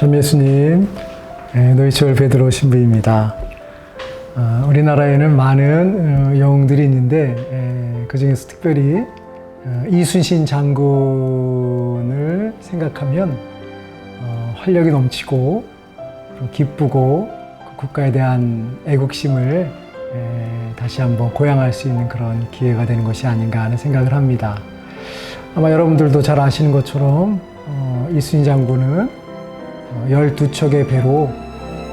전 예수님, 예, 노이철 베드로 신부입니다. 아, 우리나라에는 많은 어, 영웅들이 있는데 예, 그 중에서 특별히 어, 이순신 장군을 생각하면 어, 활력이 넘치고 기쁘고 그 국가에 대한 애국심을 예, 다시 한번 고양할 수 있는 그런 기회가 되는 것이 아닌가 하는 생각을 합니다. 아마 여러분들도 잘 아시는 것처럼 어, 이순신 장군은 12척의 배로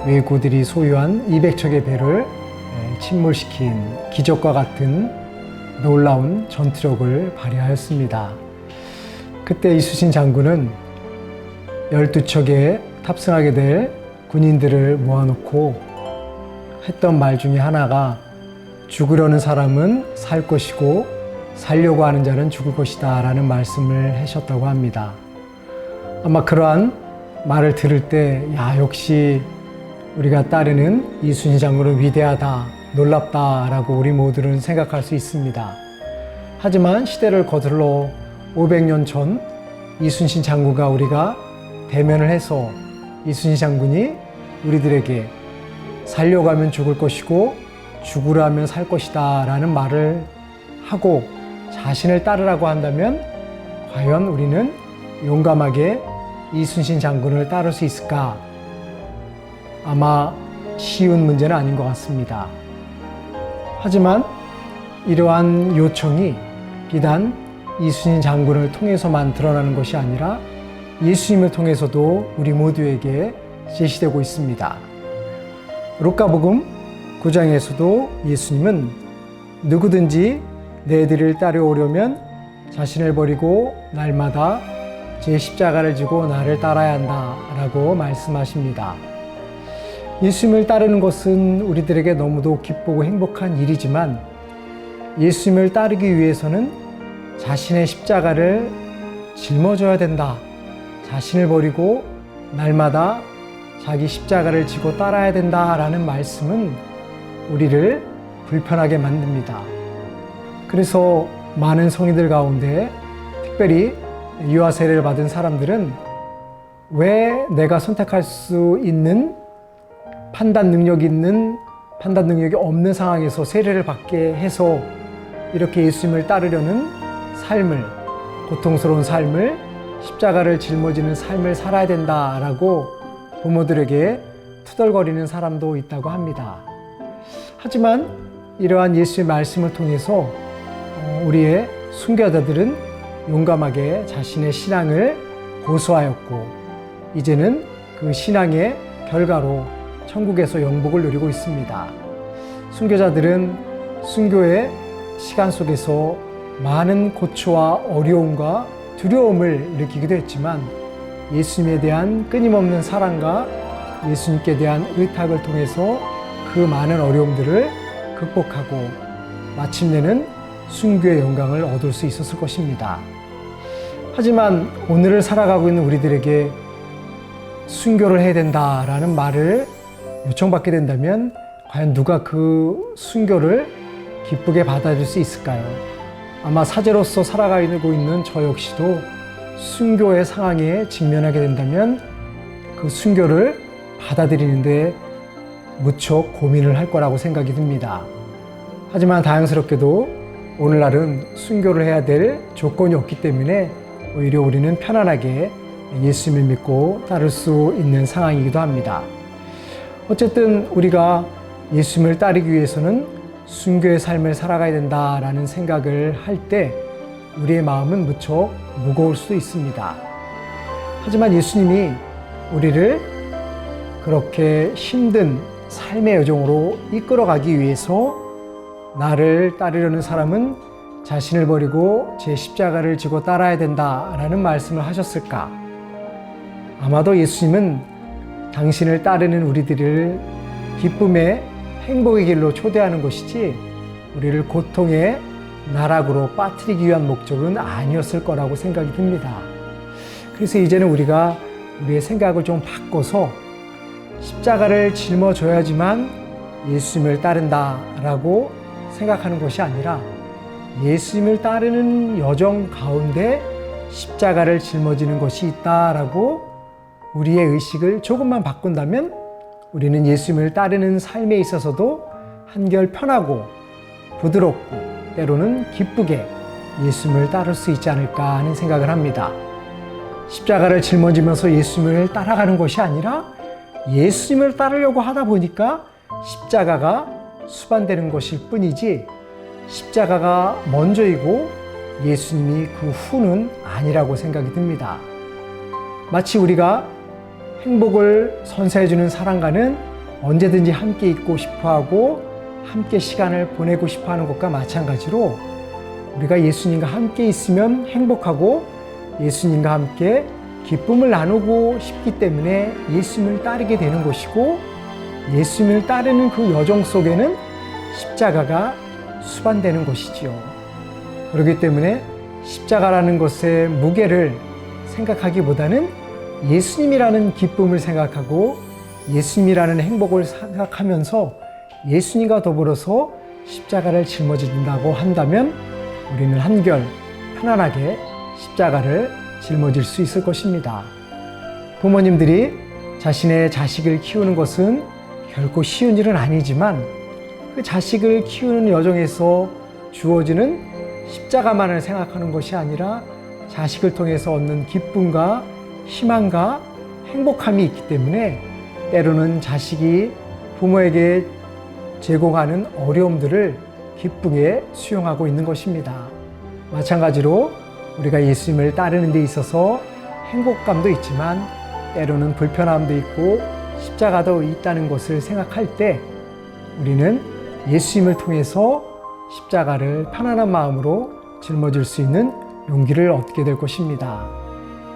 왜구들이 소유한 200척의 배를 에, 침몰시킨 기적과 같은 놀라운 전투력을 발휘하였습니다. 그때 이수신 장군은 12척에 탑승하게 될 군인들을 모아놓고 했던 말 중에 하나가 죽으려는 사람은 살 것이고 살려고 하는 자는 죽을 것이다 라는 말씀을 하셨다고 합니다. 아마 그러한 말을 들을 때, 야, 역시 우리가 따르는 이순신 장군은 위대하다, 놀랍다, 라고 우리 모두는 생각할 수 있습니다. 하지만 시대를 거슬러 500년 전 이순신 장군과 우리가 대면을 해서 이순신 장군이 우리들에게 살려고 하면 죽을 것이고 죽으려 하면 살 것이다 라는 말을 하고 자신을 따르라고 한다면 과연 우리는 용감하게 이순신 장군을 따를 수 있을까? 아마 쉬운 문제는 아닌 것 같습니다. 하지만 이러한 요청이 비단 이순신 장군을 통해서만 드러나는 것이 아니라 예수님을 통해서도 우리 모두에게 제시되고 있습니다. 루카복음 9장에서도 예수님은 누구든지 내 뒤를 따라오려면 자신을 버리고 날마다 제 십자가를 지고 나를 따라야 한다 라고 말씀하십니다. 예수님을 따르는 것은 우리들에게 너무도 기쁘고 행복한 일이지만 예수님을 따르기 위해서는 자신의 십자가를 짊어져야 된다. 자신을 버리고 날마다 자기 십자가를 지고 따라야 된다 라는 말씀은 우리를 불편하게 만듭니다. 그래서 많은 성인들 가운데 특별히 유아 세례를 받은 사람들은 왜 내가 선택할 수 있는 판단 능력이 있는 판단 능력이 없는 상황에서 세례를 받게 해서 이렇게 예수님을 따르려는 삶을 고통스러운 삶을 십자가를 짊어지는 삶을 살아야 된다라고 부모들에게 투덜거리는 사람도 있다고 합니다. 하지만 이러한 예수의 말씀을 통해서 어, 우리의 순교자들은 용감하게 자신의 신앙을 고수하였고 이제는 그 신앙의 결과로 천국에서 영복을 누리고 있습니다. 순교자들은 순교의 시간 속에서 많은 고초와 어려움과 두려움을 느끼기도 했지만 예수님에 대한 끊임없는 사랑과 예수님께 대한 의탁을 통해서 그 많은 어려움들을 극복하고 마침내는 순교의 영광을 얻을 수 있었을 것입니다. 하지만 오늘을 살아가고 있는 우리들에게 순교를 해야 된다라는 말을 요청받게 된다면 과연 누가 그 순교를 기쁘게 받아들일 수 있을까요? 아마 사제로서 살아가고 있는 저 역시도 순교의 상황에 직면하게 된다면 그 순교를 받아들이는데 무척 고민을 할 거라고 생각이 듭니다. 하지만 다행스럽게도 오늘날은 순교를 해야 될 조건이 없기 때문에 오히려 우리는 편안하게 예수님을 믿고 따를 수 있는 상황이기도 합니다. 어쨌든 우리가 예수님을 따르기 위해서는 순교의 삶을 살아가야 된다라는 생각을 할 때 우리의 마음은 무척 무거울 수도 있습니다. 하지만 예수님이 우리를 그렇게 힘든 삶의 여정으로 이끌어가기 위해서 나를 따르려는 사람은 자신을 버리고 제 십자가를 지고 따라야 된다라는 말씀을 하셨을까? 아마도 예수님은 당신을 따르는 우리들을 기쁨의 행복의 길로 초대하는 것이지 우리를 고통의 나락으로 빠뜨리기 위한 목적은 아니었을 거라고 생각이 듭니다. 그래서 이제는 우리가 우리의 생각을 좀 바꿔서 십자가를 짊어져야지만 예수님을 따른다라고 생각하는 것이 아니라 예수님을 따르는 여정 가운데 십자가를 짊어지는 것이 있다라고 우리의 의식을 조금만 바꾼다면 우리는 예수님을 따르는 삶에 있어서도 한결 편하고 부드럽고 때로는 기쁘게 예수님을 따를 수 있지 않을까 하는 생각을 합니다. 십자가를 짊어지면서 예수님을 따라가는 것이 아니라 예수님을 따르려고 하다 보니까 십자가가 수반되는 것일 뿐이지 십자가가 먼저이고 예수님이 그 후는 아니라고 생각이 듭니다. 마치 우리가 행복을 선사해주는 사랑과는 언제든지 함께 있고 싶어 하고 함께 시간을 보내고 싶어 하는 것과 마찬가지로 우리가 예수님과 함께 있으면 행복하고 예수님과 함께 기쁨을 나누고 싶기 때문에 예수님을 따르게 되는 것이고 예수님을 따르는 그 여정 속에는 십자가가 수반되는 것이지요. 그렇기 때문에 십자가라는 것의 무게를 생각하기보다는 예수님이라는 기쁨을 생각하고 예수님이라는 행복을 생각하면서 예수님과 더불어서 십자가를 짊어진다고 한다면 우리는 한결 편안하게 십자가를 짊어질 수 있을 것입니다. 부모님들이 자신의 자식을 키우는 것은 결코 쉬운 일은 아니지만 그 자식을 키우는 여정에서 주어지는 십자가만을 생각하는 것이 아니라 자식을 통해서 얻는 기쁨과 희망과 행복함이 있기 때문에 때로는 자식이 부모에게 제공하는 어려움들을 기쁘게 수용하고 있는 것입니다. 마찬가지로 우리가 예수님을 따르는 데 있어서 행복감도 있지만 때로는 불편함도 있고 십자가도 있다는 것을 생각할 때 우리는 예수님을 통해서 십자가를 편안한 마음으로 짊어질 수 있는 용기를 얻게 될 것입니다.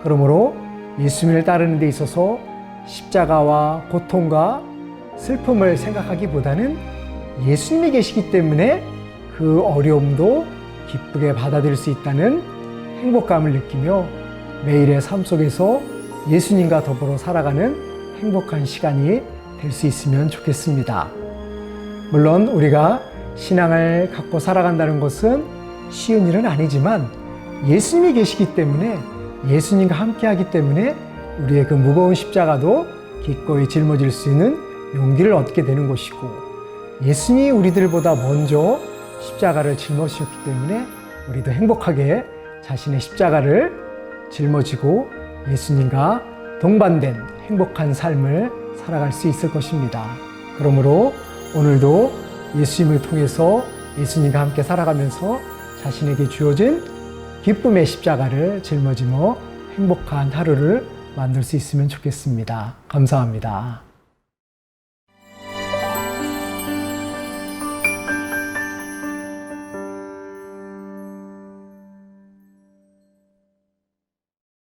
그러므로 예수님을 따르는 데 있어서 십자가와 고통과 슬픔을 생각하기보다는 예수님이 계시기 때문에 그 어려움도 기쁘게 받아들일 수 있다는 행복감을 느끼며 매일의 삶 속에서 예수님과 더불어 살아가는 행복한 시간이 될 수 있으면 좋겠습니다. 물론 우리가 신앙을 갖고 살아간다는 것은 쉬운 일은 아니지만 예수님이 계시기 때문에 예수님과 함께 하기 때문에 우리의 그 무거운 십자가도 기꺼이 짊어질 수 있는 용기를 얻게 되는 것이고 예수님이 우리들보다 먼저 십자가를 짊어지셨기 때문에 우리도 행복하게 자신의 십자가를 짊어지고 예수님과 동반된 행복한 삶을 살아갈 수 있을 것입니다. 그러므로 오늘도 예수님을 통해서 예수님과 함께 살아가면서 자신에게 주어진 기쁨의 십자가를 짊어지며 행복한 하루를 만들 수 있으면 좋겠습니다. 감사합니다.